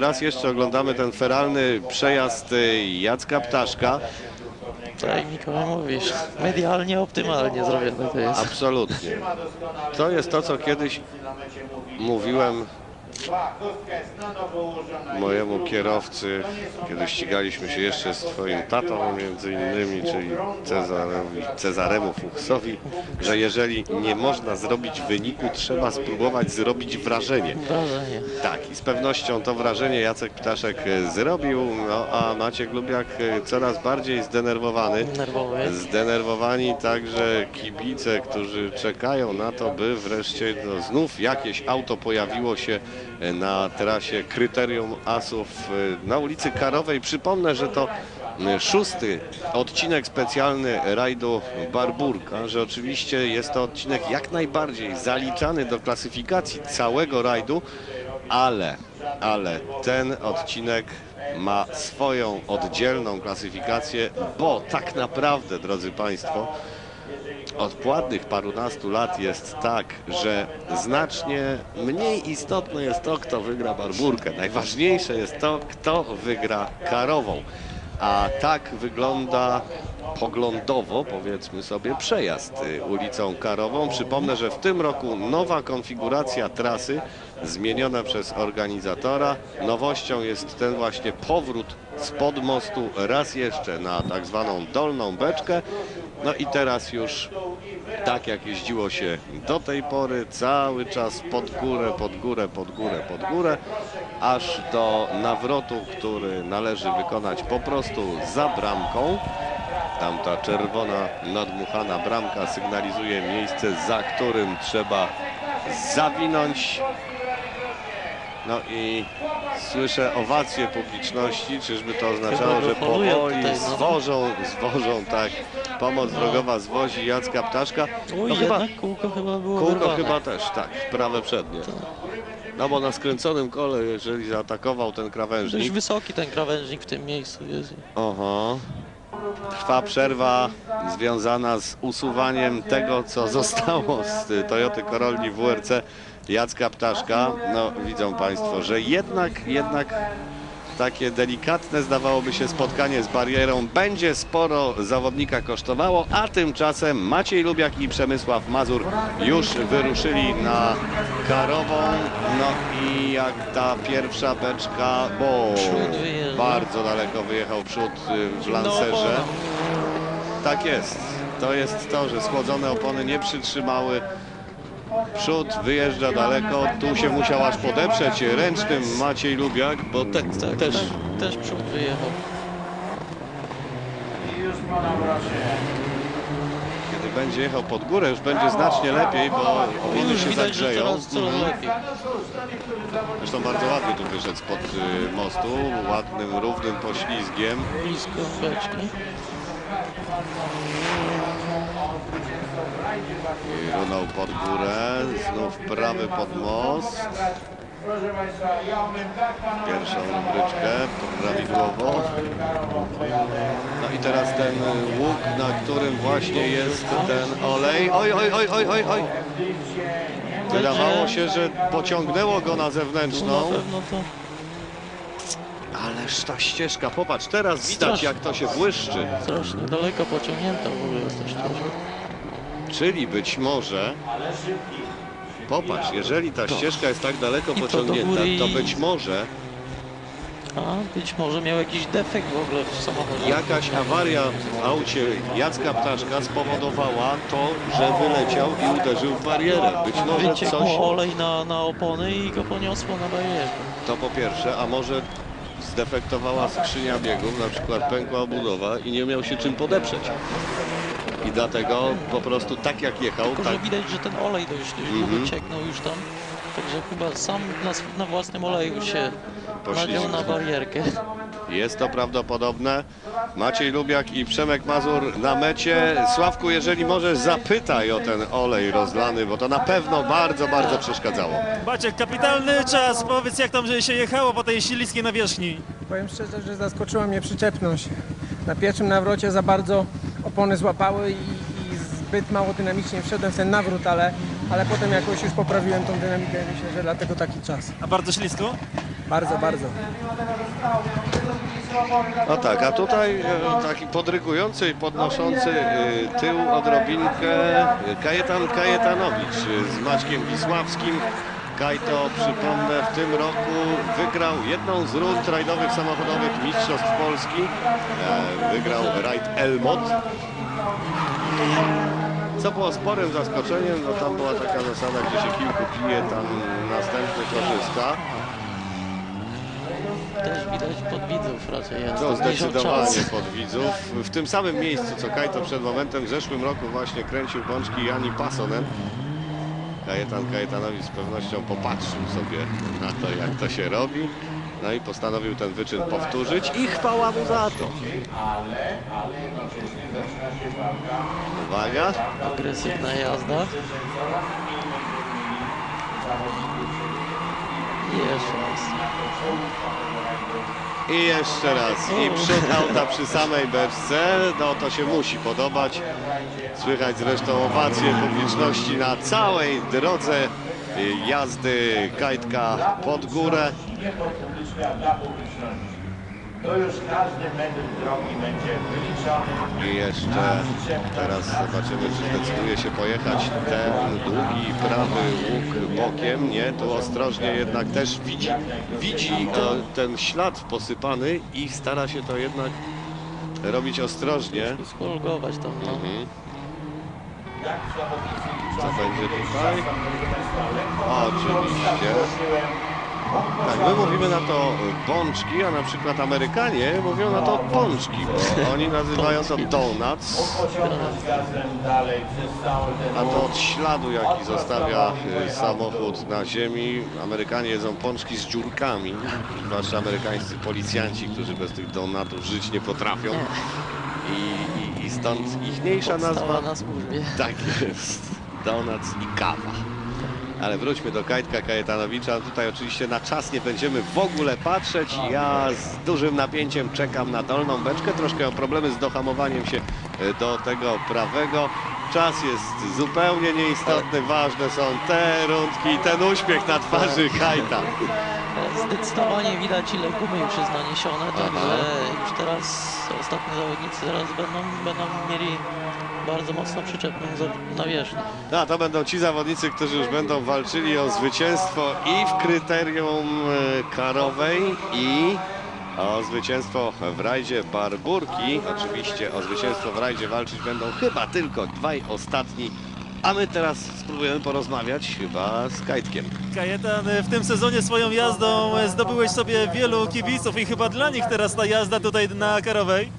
Raz jeszcze oglądamy ten feralny przejazd y, Jacka Ptaszka. Tak jak Mikołaj mówisz, medialnie optymalnie zrobione to jest. Absolutnie. To jest to, co kiedyś mówiłem mojemu kierowcy, kiedy ścigaliśmy się jeszcze z twoim tatą między innymi, czyli Cezarowi, Cezaremu Fuchsowi, że jeżeli nie można zrobić wyniku, trzeba spróbować zrobić wrażenie. Wrażenie. Tak, i z pewnością to wrażenie Jacek Ptaszek e, zrobił, no a Maciek Lubiak e, coraz bardziej zdenerwowany. Nerwowy. Zdenerwowani także kibice, którzy czekają na to, by wreszcie no, znów jakieś auto pojawiło się na trasie Kryterium Asów e, na ulicy Karowej. Przypomnę, że to e, szósty odcinek specjalny rajdu Barburka, że oczywiście jest to odcinek jak najbardziej zaliczany do klasyfikacji całego rajdu, ale, ale ten odcinek ma swoją oddzielną klasyfikację, bo tak naprawdę, drodzy Państwo, od płatnych parunastu lat jest tak, że znacznie mniej istotne jest to, kto wygra Barburkę. Najważniejsze jest to, kto wygra Karową. A tak wygląda poglądowo, powiedzmy sobie, przejazd ulicą Karową. Przypomnę, że w tym roku nowa konfiguracja trasy zmieniona przez organizatora. Nowością jest ten właśnie powrót spod mostu raz jeszcze na tak zwaną dolną beczkę. No i teraz już tak jak jeździło się do tej pory, cały czas pod górę, pod górę, pod górę, pod górę, aż do nawrotu, który należy wykonać po prostu za bramką. Tamta czerwona, nadmuchana bramka sygnalizuje miejsce, za którym trzeba zawinąć. No i słyszę owację publiczności. Czyżby to oznaczało, że powoli no. zwożą, zwożą tak. Pomoc drogowa zwozi Jacka Ptaszka. No chyba, jednak kółko chyba było kółko wyrwane. chyba też, tak, prawe przednie. No bo na skręconym kole, jeżeli zaatakował ten Dość krawężnik, wysoki ten krawężnik w tym miejscu jest. Oho. Trwa przerwa związana z usuwaniem tego, co zostało z y, Toyoty Corolli WRC Jacka Ptaszka. No widzą Państwo, że jednak, jednak takie delikatne zdawałoby się spotkanie z barierą będzie sporo zawodnika kosztowało, a tymczasem Maciej Lubiak i Przemysław Mazur już wyruszyli na Karową. No i jak ta pierwsza beczka, bo bardzo daleko wyjechał przód y, w Lancerze. Tak jest. To jest to, że schłodzone opony nie przytrzymały. Przód wyjeżdża daleko. Tu się musiał aż podeprzeć ręcznym Maciej Lubiak, bo te, Tak, też tak, też przód wyjechał. kiedy będzie jechał pod górę, już będzie znacznie lepiej, bo Już się widać, że zagrzeją. coraz, coraz Mhm. lepiej. Zresztą bardzo ładnie tu wyszedł spod y, mostu, ładnym, równym poślizgiem. Blisko beczki. Runął pod górę, znów prawy pod most. Pierwszą bryczkę prawidłowo. No i teraz ten łuk, na którym właśnie jest ten olej. Oj, oj, oj, oj, oj, oj. Wydawało się, że pociągnęło go na zewnętrzną, to ależ ta ścieżka, popatrz, teraz widać Strasznie. jak to się błyszczy. strasznie daleko pociągnięta w ogóle to szczerze. Czyli być może, popatrz, jeżeli ta ścieżka jest tak daleko I to do pociągnięta, góry to być może A być może miał jakiś defekt w ogóle w samochodzie. jakaś awaria w aucie Jacka Ptaszka spowodowała to, że wyleciał i uderzył w barierę. Być może Wyciekł coś, mu olej na, na opony i go poniosło na barierę. to po pierwsze, a może zdefektowała skrzynia biegów, na przykład pękła obudowa i nie miał się czym podeprzeć. I dlatego po prostu tak jak jechał, Tylko, tak że widać, że ten olej dość, dość długo cieknął już tam. Także chyba sam na, na własnym oleju się nadział na barierkę. Jest to prawdopodobne. Maciej Lubiak i Przemek Mazur na mecie. Sławku, jeżeli możesz, zapytaj o ten olej rozlany, bo to na pewno bardzo, bardzo przeszkadzało. Baciek, kapitalny czas. Powiedz, jak tam się jechało po tej śliskiej nawierzchni. Powiem szczerze, że zaskoczyła mnie przyczepność. Na pierwszym nawrocie za bardzo opony złapały i, i zbyt mało dynamicznie wszedłem w ten nawrót, ale, ale potem jakoś już poprawiłem tą dynamikę i myślę, że dlatego taki czas. A bardzo ślisko? Bardzo, bardzo. No tak, a tutaj e, taki podrygujący i podnoszący e, tył odrobinkę e, Kajetan Kajetanowicz e, z Maćkiem Wisławskim. Kajto, przypomnę, w tym roku wygrał jedną z rund rajdowych samochodowych Mistrzostw Polski. E, Wygrał rajd Elmot. Co było sporym zaskoczeniem, no tam była taka zasada, gdzie się kilku pije, tam następny korzysta. Też widać pod widzów raczej jest. To zbliżał zdecydowanie pod widzów. W tym samym miejscu, co Kajto przed momentem, w zeszłym roku właśnie kręcił bączki Jani Pasonen. Kajetan Kajetanowicz z pewnością popatrzył sobie na to, jak to się robi. No i postanowił ten wyczyn powtórzyć i chwała mu za to. Uwaga. Agresywna jazda. Jeszcze raz. I jeszcze raz. I przód auta przy samej beczce. No to się musi podobać. Słychać zresztą owacje publiczności na całej drodze y, jazdy kajtka pod górę. To już każdy metr drogi będzie wyliczony. I jeszcze teraz zobaczymy, czy zdecyduje się pojechać ten długi prawy łuk bokiem. Nie, tu ostrożnie jednak też widzi, widzi ten ślad posypany i stara się to jednak robić ostrożnie. Skolgować tam, no. Mhm. Co będzie tutaj? Oczywiście. Tak, my mówimy na to bączki, a na przykład Amerykanie mówią na to pączki, bo oni nazywają to donuts. A to od śladu, jaki zostawia y, samochód na ziemi. Amerykanie jedzą pączki z dziurkami, zwłaszcza amerykańscy policjanci, którzy bez tych donatów żyć nie potrafią. I, i, i stąd ichniejsza nazwa. Na służbie. Tak jest. Donuts i kawa. Ale wróćmy do Kajtka Kajetanowicza. Tutaj oczywiście na czas nie będziemy w ogóle patrzeć. Ja z dużym napięciem czekam na dolną beczkę. Troszkę mam problemy z dohamowaniem się e, do tego prawego. Czas jest zupełnie nieistotny. Ważne są te rundki i ten uśmiech na twarzy Kajta. Zdecydowanie widać ile gumy już jest naniesione, także już teraz ostatni zawodnicy teraz będą, będą mieli bardzo mocno przyczepną za- nawierzchnię. No, to będą ci zawodnicy, którzy już będą walczyli o zwycięstwo i w kryterium e, karowej i o zwycięstwo w rajdzie Barburki. Oczywiście o zwycięstwo w rajdzie walczyć będą chyba tylko dwaj ostatni. A my teraz spróbujemy porozmawiać chyba z Kajtkiem. Kajetan, w tym sezonie swoją jazdą zdobyłeś sobie wielu kibiców i chyba dla nich teraz ta jazda tutaj na Karowej.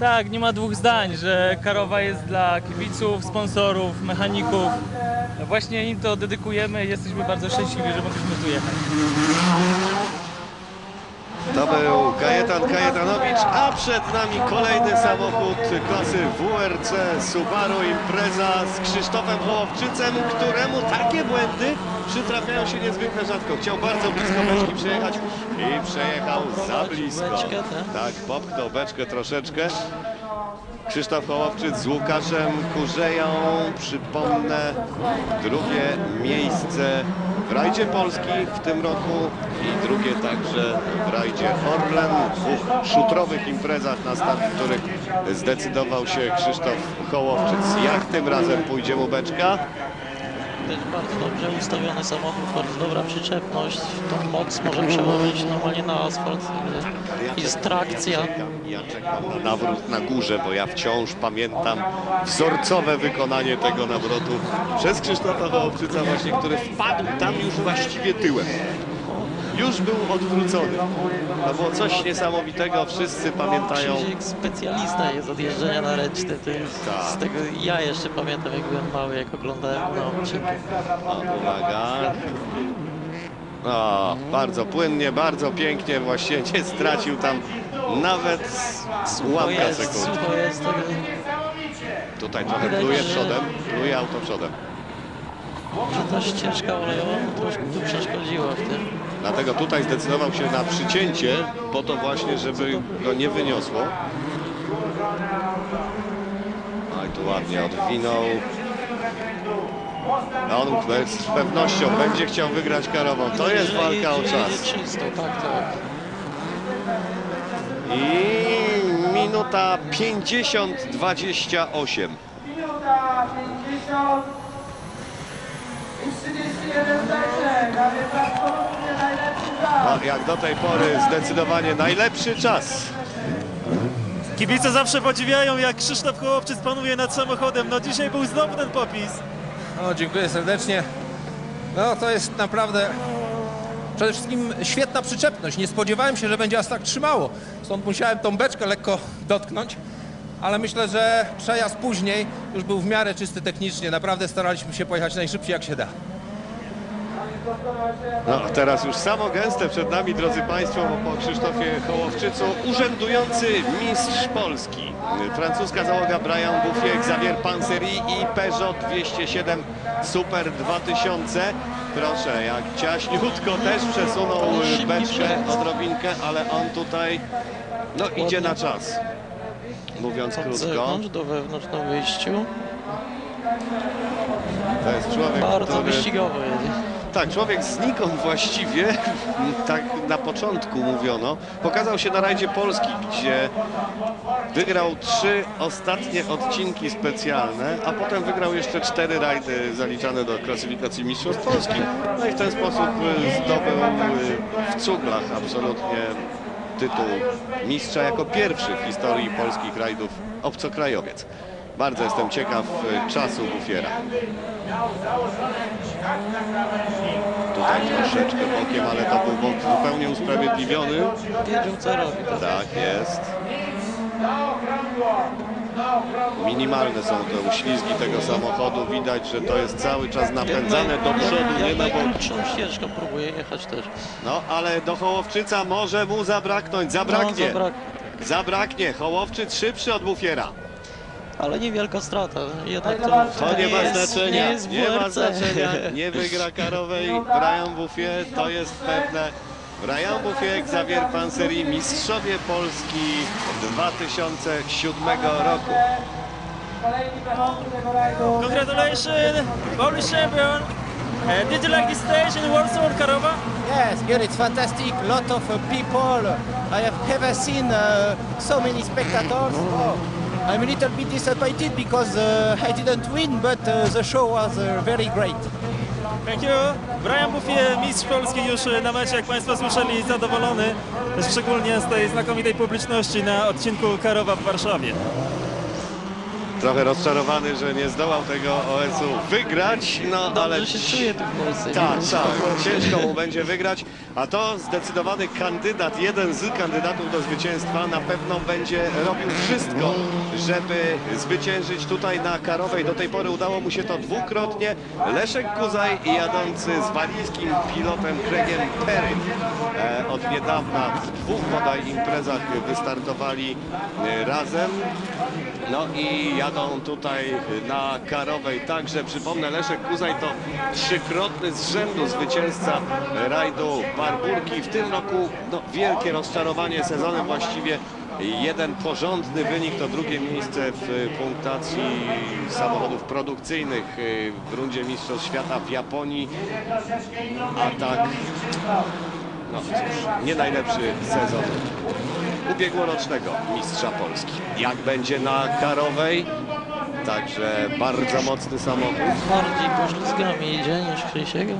Tak, nie ma dwóch zdań, że Karowa jest dla kibiców, sponsorów, mechaników. Właśnie im to dedykujemy jesteśmy bardzo szczęśliwi, że mogliśmy tu jechać. To był Kajetan Kajetanowicz, a przed nami kolejny samochód klasy WRC Subaru Impreza z Krzysztofem Hołowczycem, któremu takie błędy przytrafiają się niezwykle rzadko. Chciał bardzo blisko beczki przejechać i przejechał za blisko. Tak? Tak, popchnął beczkę troszeczkę. Krzysztof Hołowczyc z Łukaszem Kurzeją, przypomnę, drugie miejsce w rajdzie Polski w tym roku i drugie także w rajdzie Orlen, dwóch szutrowych imprezach na start, w których zdecydował się Krzysztof Hołowczyc. Jak tym razem pójdzie mu beczka? Też bardzo dobrze ustawiony samochód, bardzo dobra przyczepność. Tą moc może przełożyć normalnie na asfalt. Jest trakcja. Ja czekam na nawrót na górze, bo ja wciąż pamiętam wzorcowe wykonanie tego nawrotu przez Krzysztofa Hołowczyca właśnie, który wpadł tam już właściwie tyłem. Już był odwrócony. To było coś niesamowitego, wszyscy pamiętają. Krzysiek specjalista jest od jeżdżenia na ręczny. To Tak. z tego ja jeszcze pamiętam jak byłem mały, jak oglądałem na odcinku. O, uwaga. O, bardzo płynnie, bardzo pięknie, właściwie nie stracił tam nawet jest, sekund. sucho jest. tak- Tutaj trochę pluje przodem, pluje auto przodem. że ta ścieżka olejowa troszkę tu przeszkodziła w tym. Dlatego tutaj zdecydował się na przycięcie, po to właśnie, żeby go nie wyniosło. No i tu ładnie odwinął. No, on z pewnością będzie chciał wygrać karową. To jest walka o czas. I minuta 50-28. Minuta 50 i 31 sekund, No, jak do tej pory zdecydowanie najlepszy czas. Kibice zawsze podziwiają, jak Krzysztof Hołowczyc panuje nad samochodem. No dzisiaj był znowu ten popis. No, dziękuję serdecznie. No to jest naprawdę przede wszystkim świetna przyczepność. Nie spodziewałem się, że będzie aż tak trzymało. Stąd musiałem tą beczkę lekko dotknąć. Ale myślę, że przejazd później już był w miarę czysty technicznie. Naprawdę staraliśmy się pojechać najszybciej jak się da. No, teraz już samo gęste przed nami, drodzy Państwo, po Krzysztofie Hołowczycu urzędujący mistrz Polski. Francuska załoga Brian Bouffier, Xavier Panseri i Peugeot 207 Super 2000. Proszę, jak ciaśniutko też przesunął beczkę odrobinkę, ale on tutaj no, idzie na czas. Mówiąc Od krótko, zewnątrz do wewnątrz na wyjściu. to jest człowiek, Bardzo który... wyścigowo jedzie. Tak, człowiek znikąd właściwie, tak na początku mówiono, pokazał się na rajdzie Polski, gdzie wygrał trzy ostatnie odcinki specjalne, a potem wygrał jeszcze cztery rajdy zaliczane do klasyfikacji Mistrzostw Polski. No i w ten sposób y, zdobył y, w cuglach absolutnie tytuł mistrza jako pierwszy w historii polskich rajdów obcokrajowiec. Bardzo jestem ciekaw y, czasu Bufiera. Tutaj troszeczkę bokiem, ale to był bok zupełnie usprawiedliwiony. Wiedział co robi. Tak. Tak jest. Minimalne są te uślizgi tego samochodu. Widać, że to jest cały czas napędzane do przodu, nie na bok. najkrótszą ścieżką próbuje jechać też. No, ale do Hołowczyca może mu zabraknąć. No, Zabraknie. zabrak... Zabraknie. Hołowczyc szybszy od Bufiera. Ale niewielka strata. Jednak to, To nie ma jest, znaczenia. Nie, jest Nie ma WRC. znaczenia. Nie wygra karowej Brian Buffie. To jest pewne. Brian Buffie, Xavier Panseri, mistrzowie Polski 2007 roku. Congratulations, Polish champion. Uh, did you like this stage in Warsaw or Karowa? Yes, here it's fantastic. Lot of uh, people. I have never seen uh, so many spectators. Oh, I'm a little bit disappointed because uh, I didn't win, but uh, the show was uh, very great. Thank you. Brian Buffie, mistrz Polski już e, na mecie, jak Państwo słyszeli, zadowolony. Szczególnie z tej znakomitej publiczności na odcinku Karowa w Warszawie. Trochę rozczarowany, że nie zdołał tego OS-u wygrać, no Dobrze ale... się czuje tu w Polsce. Tak, tak. Ciężko mu będzie wygrać, a to zdecydowany kandydat, jeden z kandydatów do zwycięstwa na pewno będzie robił wszystko, żeby zwyciężyć tutaj na Karowej. Do tej pory udało mu się to dwukrotnie. Leszek Kuzaj i jadący z walijskim pilotem Craigiem Perry e, od niedawna w dwóch bodaj imprezach wystartowali e, razem. No i jadą tutaj na Karowej także. Przypomnę, Leszek Kuzaj to trzykrotny z rzędu zwycięzca rajdu Barburki. W tym roku no, wielkie rozczarowanie sezonem właściwie. Jeden porządny wynik to drugie miejsce w punktacji samochodów produkcyjnych w rundzie Mistrzostw Świata w Japonii. A tak, no cóż, nie najlepszy sezon ubiegłorocznego mistrza Polski. Jak będzie na Karowej? Także bardzo mocny samochód. Bardziej poślizgami jedzie niż Krzysiego.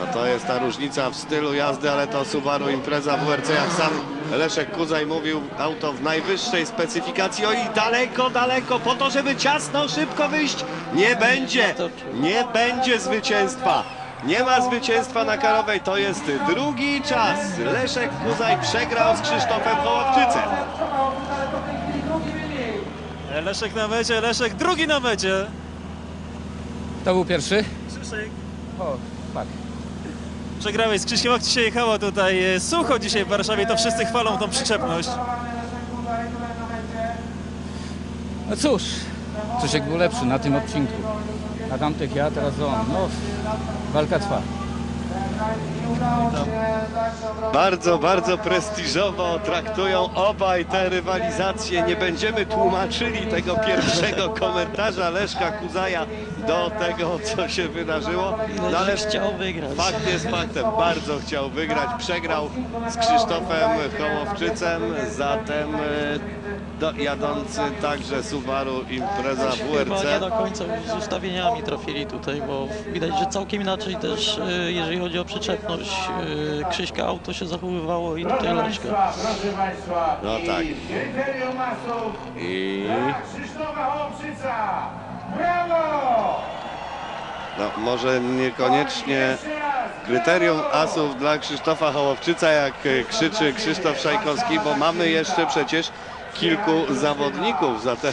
No to jest ta różnica w stylu jazdy, ale to Subaru Impreza WRC, jak sam Leszek Kuzaj mówił, auto w najwyższej specyfikacji. Oj, daleko, daleko, po to, żeby ciasno, szybko wyjść. Nie będzie, nie będzie zwycięstwa. Nie ma zwycięstwa na Karowej, to jest drugi czas. Leszek Kuzaj przegrał z Krzysztofem Hołowczycem. Leszek na mecie, Leszek drugi na mecie. To był pierwszy? Krzysiek. O, tak. Przegrałeś z Krzyśkiem, jak Ci się jechało tutaj e, sucho dzisiaj w Warszawie, to wszyscy chwalą tą przyczepność. No cóż, Krzysiek był lepszy na tym odcinku. Na tamtych ja, teraz on. No, walka trwa. Bardzo, bardzo prestiżowo traktują obaj te rywalizacje. Nie będziemy tłumaczyli tego pierwszego komentarza Leszka Kuzaja do tego, co się wydarzyło. No ale chciał wygrać. fakt jest faktem. Bardzo chciał wygrać. Przegrał z Krzysztofem Hołowczycem. Zatem e, do, jadący także Subaru Impreza Chyba nie WRC. do końca z ustawieniami trafili tutaj, bo widać, że całkiem inaczej też, y, jeżeli chodzi o przyczepność, y, Krzyśka auto się zachowywało i tutaj Leszka. Państwa, proszę Państwa. No tak. I. Brawo! no, może niekoniecznie. Kryterium asów dla Krzysztofa Hołowczyca, jak e, krzyczy Krzysztof Szajkowski, bo mamy jeszcze przecież kilku zawodników, zatem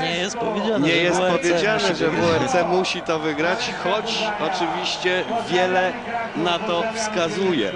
Nie jest powiedziane, nie że jest WRC powiedziane, musi że wygrać. WRC musi to wygrać, choć oczywiście wiele na to wskazuje.